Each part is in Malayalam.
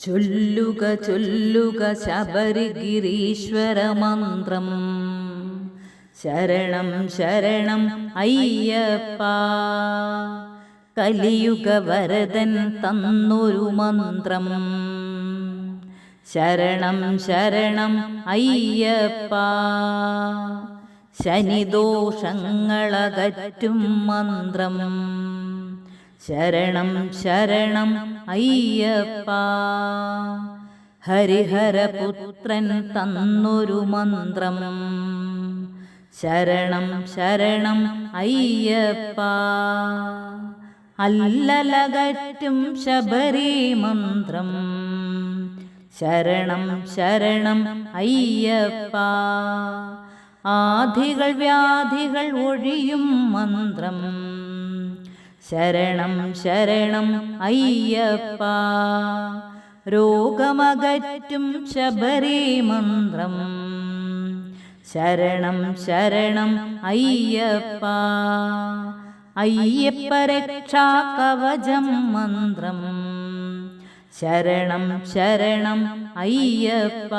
ചൊല്ലുക ചൊല്ലുക ശബരിഗിരീശ്വര മന്ത്രം. ശരണം ശരണം അയ്യപ്പ. കലിയുഗ വരദൻ തന്നൊരു മന്ത്രം. ശരണം ശരണം അയ്യപ്പ. ശനിദോഷങ്ങളകറ്റും മന്ത്രം. ശരണം ശരണം അയ്യപ്പ. ഹരിഹരപുത്രൻ തന്നൊരു മന്ത്രം. ശരണം ശരണം അയ്യപ്പ. അല്ലലകറ്റും ശബരി മന്ത്രം. ശരണം ശരണം അയ്യപ്പ. ആധികൾ വ്യാധികൾ ഒഴിയും മന്ത്രം. ശരണം ശരണം അയ്യപ്പ. രോഗമകറ്റും ശബരി മന്ത്രം. ശരണം ശരണം അയ്യപ്പ. അയ്യപ്പ രക്ഷാ കവചം മന്ത്രം. ശരണം ശരണം അയ്യപ്പ.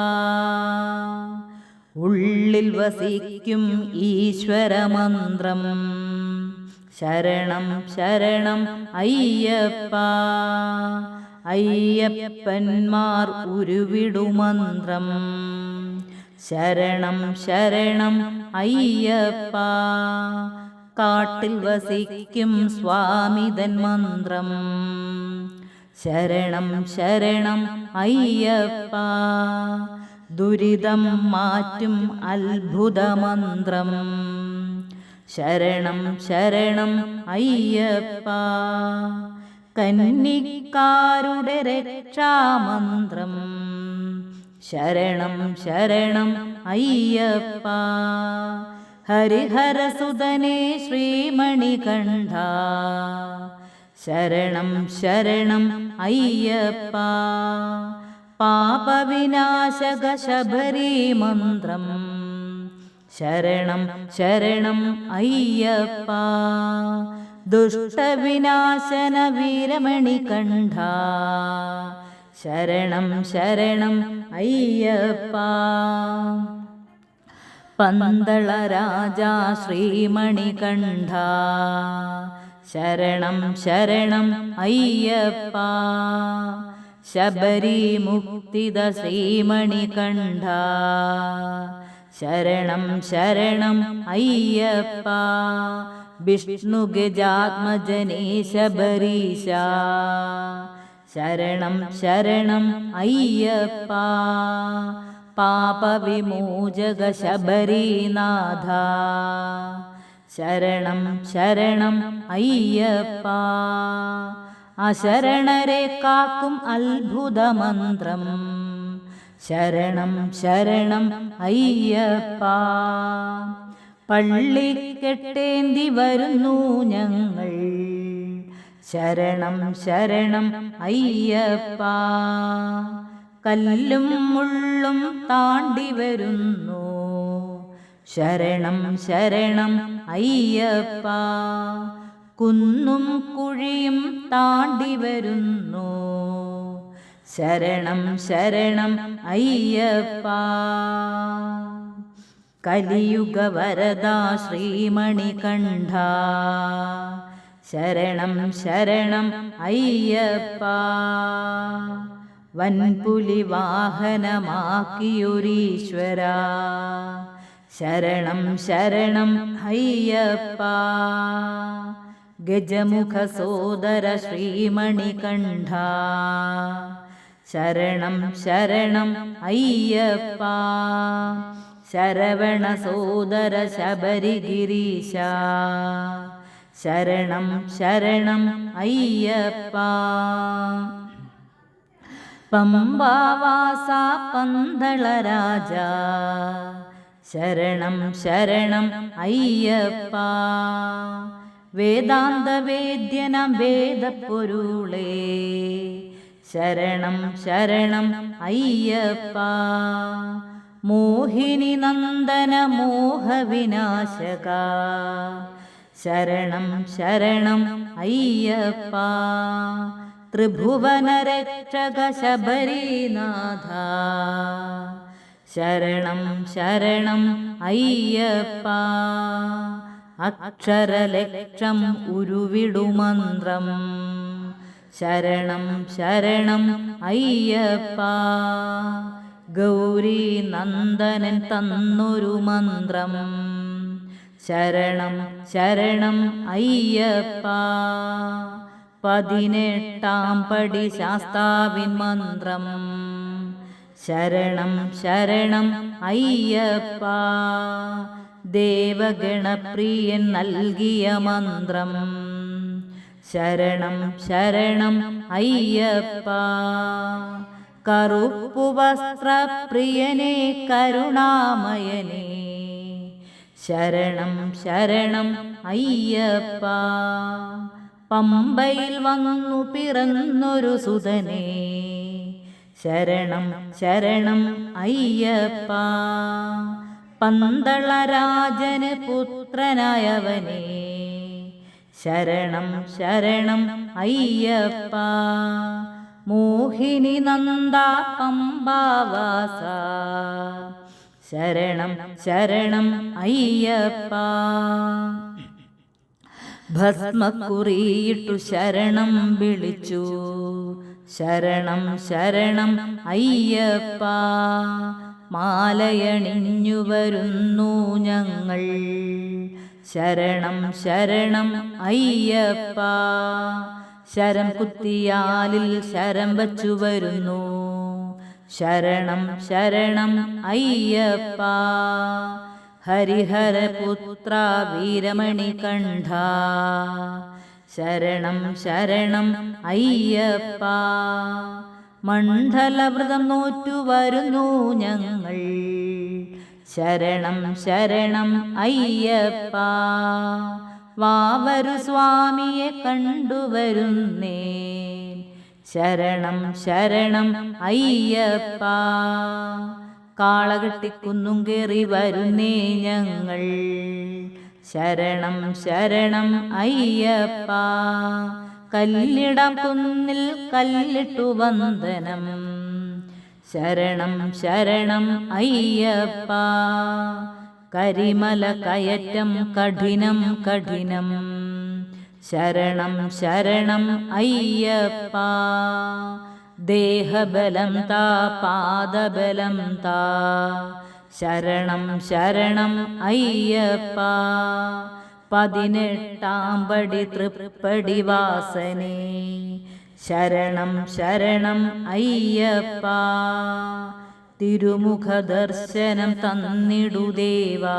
ഉള്ളിൽ വസിക്കും ഈശ്വരമന്ത്രം. ശരണം ശരണം അയ്യപ്പ. അയ്യപ്പന്മാർ ഉരുവിടുമന്ത്രം ശരണം ശരണം അയ്യപ്പ. കാട്ടിൽ വസിക്കും സ്വാമിതൻ മന്ത്രം. ശരണം ശരണം അയ്യപ്പ. ദുരിതം മാറ്റും അത്ഭുതമന്ത്രം. ശരണം ശരണം അയ്യപ്പ. കന്നിക്കാരുടെ രക്ഷാമന്ത്രം. ശരണം ശരണം അയ്യപ്പ. ഹരിഹരസുതനേ ശ്രീമണികണ്ഠ. ശരണം ശരണം അയ്യപ്പ. പാപവിനാശക ശബരി മന്ത്രം ശരണം ശരണം അയ്യപ്പ. ദുഷ്ടവിനാശന വീരമണി കണ്ഠ. ശരണം ശരണം അയ്യപ്പ. പന്തള രാജാ ശ്രീമണി കണ്ഠ. ശരണം ശരണം അയ്യപ്പ. ശബരി മുക്തിദ ശ്രീമണി കണ്ഠ. ശരണം ശരണം അയ്യപ്പ. വിഷ്ണുഗജാത്മജനേ ശബരീശ ശരണം ശരണം അയ്യപ്പ. പാപവിമോചക ശബരീനാഥ ശരണം ശരണം അയ്യപ്പ. അശരണരെ കാക്കും അത്ഭുതമന്ത്രം. ശരണം ശരണം അയ്യപ്പ. പള്ളി കെട്ടേന്തി വരുന്നു ഞങ്ങൾ. ശരണം ശരണം അയ്യപ്പ. കല്ലും മുള്ളും താണ്ടി വരുന്നു. ശരണം ശരണം അയ്യപ്പ. കുന്നും കുഴിയും താണ്ടി വരുന്നു. ശരണം ശരണം അയ്യപ്പ. കലിയുഗ വരദാ ശ്രീമണികണ്ഠ ശരണം ശരണം അയ്യപ്പ. വൻപുലി വാഹനമാക്കിയൊരീശ്വര. ശരണം ശരണം അയ്യപ്പ. ഗജമുഖ സോദര ശ്രീമണികണ്ഠ ശരണം ശരണം അയ്യപ്പ. ശരവണ സോദര ശബരിഗിരീശ. ശരണം ശരണം അയ്യപ്പ. പമ്പാവാസ പന്തള രാജ. ശരണം ശരണം അയ്യപ്പ. വേദാന്ത വേദ്യനം വേദപ്പൊരുളേ ശരണം ശരണം അയ്യപ്പ. മോഹിനി നന്ദന മോഹവിനാശക ശരണം ശരണം അയ്യപ്പ. ത്രിഭുവനരക്ഷക ശബരീനാഥ. ശരണം ശരണം അയ്യപ്പ. അക്ഷരലക്ഷം ഉരുവിടുമന്ത്രം ശരണം ശരണം അയ്യപ്പ. ഗൗരി നന്ദനൻ തന്നൊരു മന്ത്രം. ശരണം ശരണം അയ്യപ്പ. പതിനെട്ടാം പടി ശാസ്താവിൻ മന്ത്രം. ശരണം ശരണം അയ്യപ്പ. ദേവഗണപ്രിയൻ നൽകിയ മന്ത്രം. ശരണം ശരണം അയ്യപ്പ. കറുപ്പു വസ്ത്രപ്രിയനെ കരുണാമയനേ. ശരണം ശരണം അയ്യപ്പ. പമ്പയിൽ വന്നു പിറന്നൊരു സുതനേ ശരണം ശരണം അയ്യപ്പ. പന്തള രാജന് പുത്രനായവനേ. ശരണം ശരണം അയ്യപ്പ. മോഹിനി നന്ദ പമ്പാവാസ ശരണം ശരണം അയ്യപ്പ. ഭസ്മക്കുറിയിട്ടു ശരണം വിളിച്ചു. ശരണം ശരണം അയ്യപ്പ. മാലയണിഞ്ഞു വരുന്നു ഞങ്ങൾ. ശരണം ശരണം അയ്യപ്പ. ശരം കുത്തിയാലിൽ ശരം വച്ചു വരുന്നു. ശരണം ശരണം അയ്യപ്പ. ഹരിഹരപുത്ര വീരമണി കണ്ഠ. ശരണം ശരണം അയ്യപ്പ. മണ്ഡലവ്രതം നോറ്റു വരുന്നു ഞങ്ങൾ. ശരണം ശരണം അയ്യപ്പ. വാവരു സ്വാമിയെ കണ്ടുവരുന്നേ ശരണം ശരണം അയ്യപ്പ. കാളകെട്ടിക്കുന്നും കയറി വരുന്നേ ഞങ്ങൾ. ശരണം ശരണം അയ്യപ്പ. കല്ലിടം കുന്നിൽ കല്ലിട്ടു വന്ദനം. ശരണം ശരണം അയ്യപ്പ. കരിമല കയറ്റം കഠിനം കഠിനം. ശരണം ശരണം അയ്യപ്പ. ദേഹബലം താ പാദബലം താ. ശരണം ശരണം അയ്യപ്പ. പതിനെട്ടാം പടി തൃപ്പടി വാസനേ ശരണം ശരണം അയ്യപ്പ. തിരുമുഖ ദർശനം തന്നിടു ദേവാ.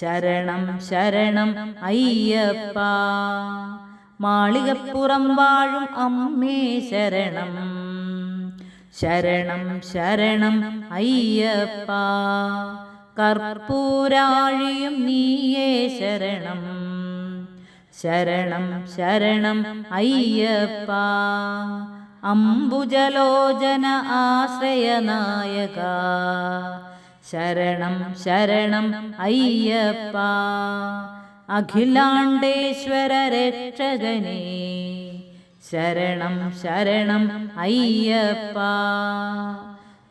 ശരണം ശരണം അയ്യപ്പ. മാളികപ്പുറം വാഴും അമ്മേ ശരണം. ശരണം ശരണം അയ്യപ്പ. കർപ്പൂരാഴിയും നീയേ ശരണം. ശരണം ശരണം അയ്യപ്പ. അംബുജലോചന ആശ്രയനായക. ശരണം ശരണം അയ്യപ്പ. അഖിലാണ്ടേശ്വര രക്ഷകനേ. ശരണം ശരണം അയ്യപ്പ.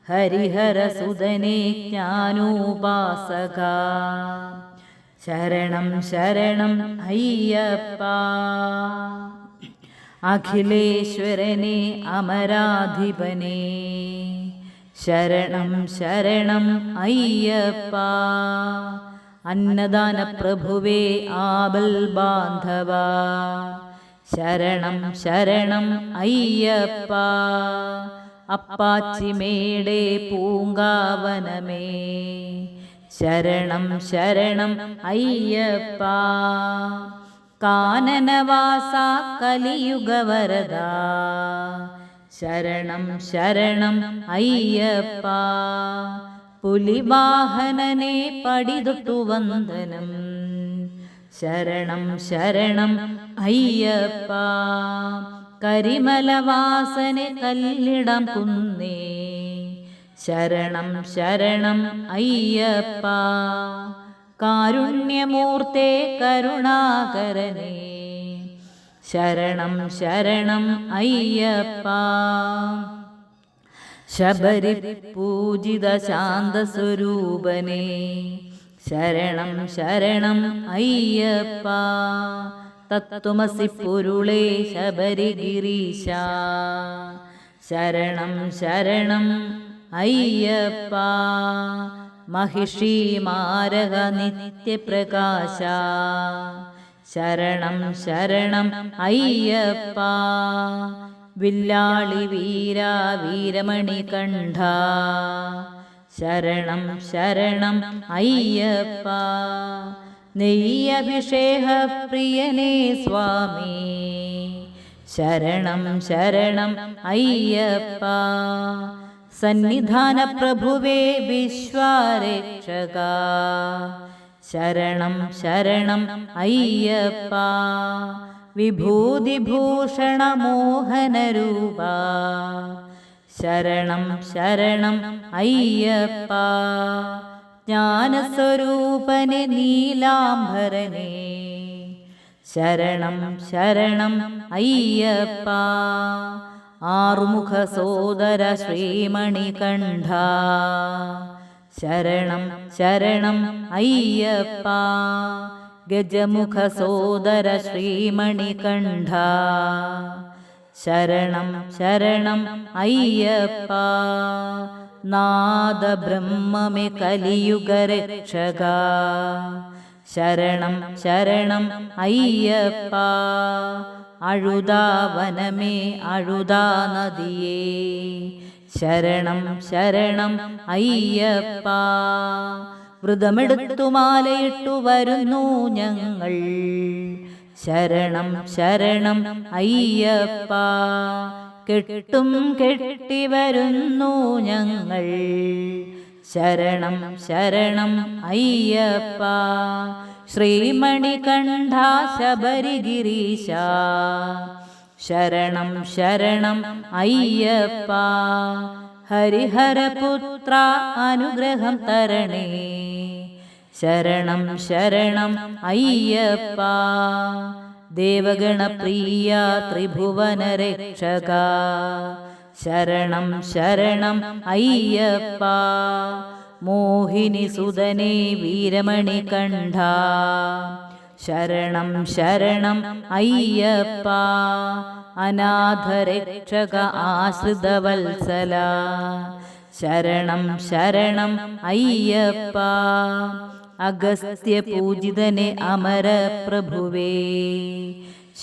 ഹരിഹരസുതനേ ജ്ഞാനോപാസക. ശരണം ശരണം അയ്യപ്പ. അഖിലേശ്വരനെ അമരാധിപനെ. ശരണം ശരണം അയ്യപ്പ. അന്നദാന പ്രഭുവേ ആബൽ ബാന്ധവ. ശരണം ശരണം അയ്യപ്പ. അപ്പാച്ചിമേടെ പൂങ്കാവനമേ. ശരണം ശരണം അയ്യപ്പ. കാനനവാസ കലിയുഗവരദ. ശരണം ശരണം അയ്യപ്പ. പുലിവാഹനനെ പടിതൊട്ടു വന്ദനം. ശരണം ശരണം അയ്യപ്പ. കരിമലവാസനെ കല്ലിടം കുന്നേ. ശരണം ശരണം അയ്യപ്പ. കാരുണ്യമൂർത്തേ കരുണാകരനേ. ശരണം ശരണം അയ്യപ്പ. ശബരി പൂജിത ശാന്തസ്വരൂപനേ. ശരണം ശരണം അയ്യപ്പ. തത്വമസി പൊരുളേ ശബരിഗിരീശ. ശരണം ശരണം അയ്യപ്പ മഹിഷി മാരക നിത്യപ്രകാശ. ശരണം ശരണം അയ്യപ്പ. വില്ലാളി വീര വീരമണി കണ്ഠ. ശരണം ശരണം അയ്യപ്പ. നെയ്യഭിഷേക പ്രിയനേ സ്വാമി. ശരണം ശരണം അയ്യപ്പ. സന്നിധാന പ്രഭുവേ വിശ്വാരക്ഷക. ശരണം ശരണം അയ്യപ്പ. വിഭൂതിഭൂഷണ ശരണം ശരണം അയ്യപ്പ. ജ്ഞാനസ്വരൂപനെ നീലാംബരനെ. ശരണം ശരണം അയ്യപ്പ. ആറുമുഖ സോദര ശ്രീമണികണ്ഠ. ശരണം ശരണം അയ്യപ്പ. ഗജമുഖ സോദര ശ്രീമണികണ്ഠ. ശരണം ശരണം അയ്യപ്പ. നാദ ബ്രഹ്മമേ കലിയുഗരക്ഷക. ശരണം ശരണം അയ്യപ്പ. അഴുതാവനമേ അഴുതാ നദിയേ ശരണം ശരണം അയ്യപ്പ. വ്രതമെടുത്തു മാലയിട്ടു വരുന്നു ഞങ്ങൾ. ശരണം ശരണം അയ്യപ്പ. കെട്ടും കെട്ടി വരുന്നു ഞങ്ങൾ. ശരണം ശരണം അയ്യപ്പ. ശ്രീമണികണ്ഠ ശബരിഗിരീശ ശരണം ശരണം അയ്യപ്പ. ഹരിഹരപുത്ര അനുഗ്രഹം തരണേ. ശരണം ശരണം അയ്യപ്പ. ദേവഗണപ്രിയ ത്രിഭുവനരക്ഷക. ശരണം ശരണം അയ്യപ്പ. മോഹിനി സുതനേ വീരമണി കണ്ഠ. ശരണം ശരണം അയ്യപ്പ. അനാഥരക്ഷക ആശ്രിതവത്സല. ശരണം ശരണം അയ്യപ്പ. അഗസ്ത്യ പൂജിതനെ അമര പ്രഭുവേ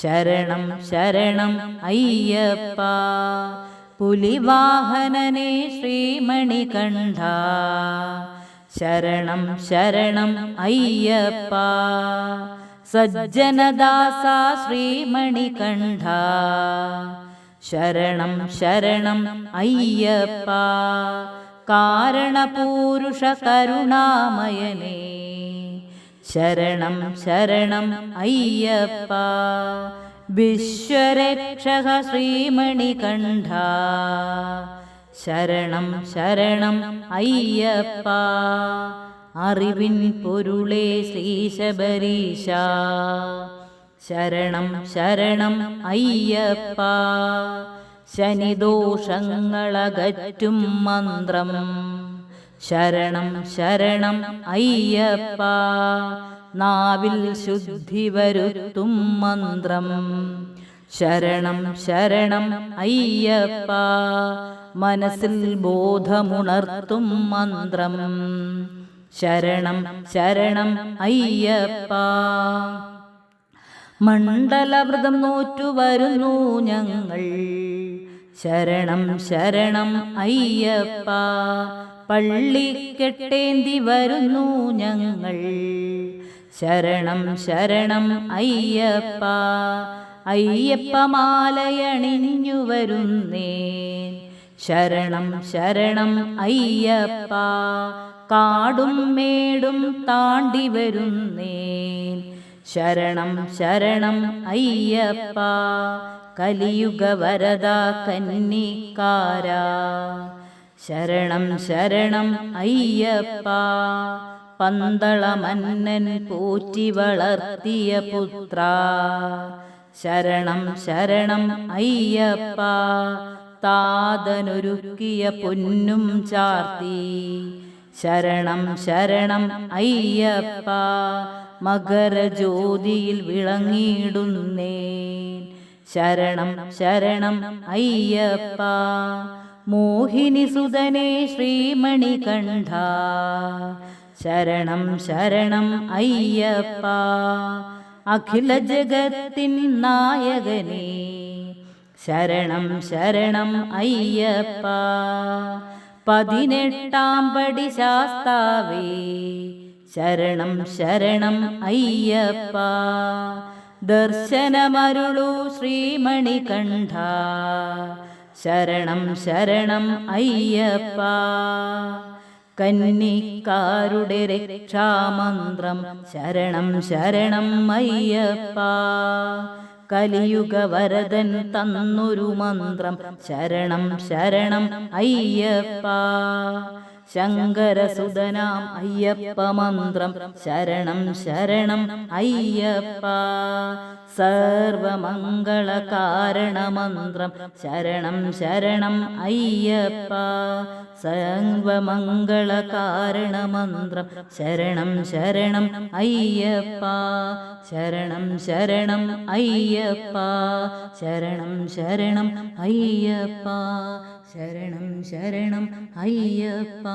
ശരണം ശരണം അയ്യപ്പ. പുലിവാഹനനെ ശ്രീമണികണ്ഠ. ശരണം ശരണം അയ്യപ്പ. സജ്ജനദാസ ശ്രീമണികണ്ഠ. ശരണം ശരണം അയ്യപ്പ. കാരണപൂരുഷ കരുണാമയനേ. ശരണം ശരണം അയ്യപ്പ. വിശ്വരക്ഷക ശ്രീമണികണ്ഠ. ശരണം ശരണം അയ്യപ്പ. അറിവിൻ പൊരുളേ ശ്രീശബരീശ. ശരണം ശരണം അയ്യപ്പ. ശനിദോഷങ്ങളകറ്റും മന്ത്രം. ശരണം ശരണം അയ്യപ്പ. നാവിൽ ശുദ്ധി വരുത്തും മന്ത്രം. ശരണം ശരണം അയ്യപ്പ. മനസ്സിൽ ബോധമുണർത്തും മന്ത്രം. ശരണം ശരണം അയ്യപ്പ. മണ്ഡലവ്രതം നോറ്റു വരുന്നു ഞങ്ങൾ. ശരണം ശരണം അയ്യപ്പ. പള്ളി കെട്ടേന്തി വരുന്നു ഞങ്ങൾ. ശരണം ശരണം അയ്യപ്പ. അയ്യപ്പ മാലയണിഞ്ഞു വരുന്നേ ശരണം ശരണം അയ്യപ്പ. കാടും മേടും താണ്ടി വരുന്നേ ശരണം ശരണം അയ്യപ്പ. കലിയുഗ വരദ കന്നിക്കാര ശരണം ശരണം അയ്യപ്പ. പന്തള പൂറ്റി പോറ്റി വളർത്തിയ പുത്ര. ശരണം ശരണം അയ്യപ്പ. താതനൊരുക്കിയ പൊന്നും ചാർത്തി. ശരണം ശരണം അയ്യപ്പ. മകരജ്യോതിയിൽ വിളങ്ങിയിടുന്നേ ശരണം ശരണം അയ്യപ്പ. മോഹിനി സുതനേ ശ്രീമണി കണ്ഠ ശരണം ശരണം അയ്യപ്പ. അഖില ജഗത്തിൻ നായകനേ. ശരണം ശരണം അയ്യപ്പ. പതിനെട്ടാം പടി ശാസ്താവേ. ശരണം ശരണം അയ്യപ്പ. ദർശനമരുളു ശ്രീമണി കണ്ഠ ശരണം ശരണം അയ്യപ്പ. കന്നിക്കാരുടെ രക്ഷാമന്ത്രം. ശരണം ശരണം അയ്യപ്പ. കലിയുഗ വരദൻ തന്നൊരു മന്ത്രം. ശരണം ശരണം അയ്യപ്പ. ശങ്കരസുതനാം അയ്യപ്പ മന്ത്രം. ശരണം ശരണം അയ്യപ്പ. സർവമംഗളകാരണമന്ത്രം ശരണം ശരണം അയ്യപ്പ. സർവമംഗളകാരണമന്ത്രം ശരണം ശരണം അയ്യപ്പ. ശരണം ശരണം അയ്യപ്പ. ശരണം ശരണം അയ്യപ്പ. ശരണം ശരണം അയ്യപ്പ.